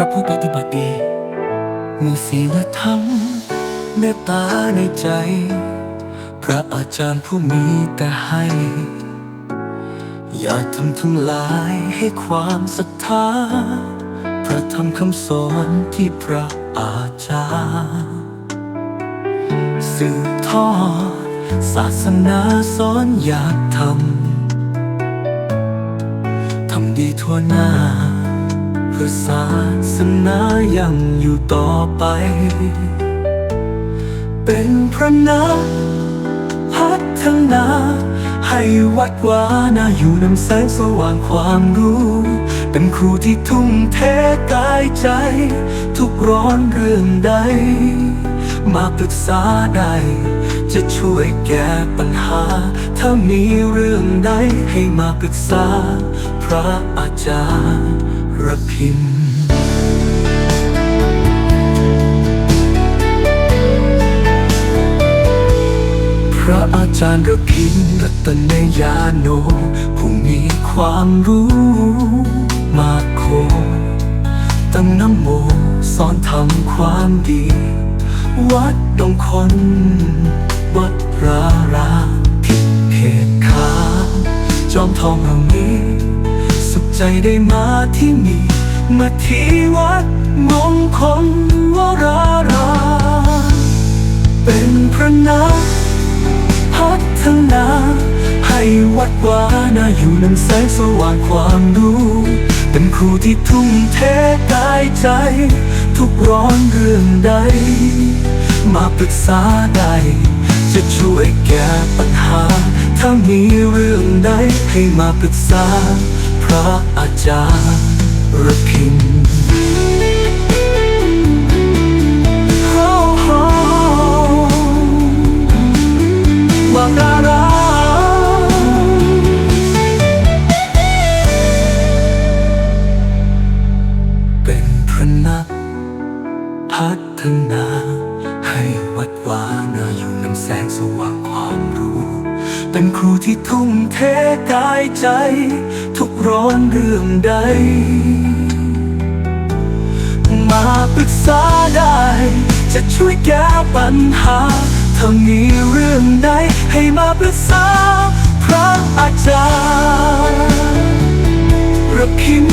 ระผู้ปฏิบัติดี มีศีลธรรมเมตตาในใจ พระอาจารย์ผู้มีแต่ให้ อย่าทำทำลายให้ความศรัทธา พระธรรมคำสอนที่พระอาจารย์สืบทอดศาสนาสอนอยากทำ ทำดีทั่วหน้า พื่อศาสนายังอยู่ต่อไป เป็นพระนาพัฒนา ให้วัดวานาอยู่นำแสงสว่างความรู้ เป็นครูที่ทุ่มเทกายใจ ทุกร้อนเรื่องใด มาปรึกษาได้ จะช่วยแก้ปัญหา ถ้ามีเรื่องใดให้มาปรึกษาพระอาจารย์ ระพินพระอาจารย์ระพินรัตนยาโนผู้มีความรู้มากโคตั้งน้ำโมสอนทำความดี วัดดงคน วัดรารามทิเหตุขาจอมทองเหล่านี้ ใจได้มาที่นี่มาที่วัดมงคลวรารามเป็นพระนาพัฒนา ให้วัดวานาอยู่นำแสงสว่างความรู้ เป็นครูที่ทุ่มเทกายใจ ทุกร้อนเรื่องใด มาปรึกษาได้จะช่วยแก้ปัญหา ถ้ามีเรื่องใดให้มาปรึกษา ระอาจารย์ระพินโอ้โหวาราเป็นพระนักพัฒนา ให้วัดวานาอยู่นำแสงสว่างความรู้ เป็นครูที่ทุ่มเทกายใจ ร้อนเรื่องใด มาปรึกษาได้ จะช่วยแก้ปัญหา ถ้ามีเรื่องใดให้มาปรึกษาพระอาจารย์ระพิม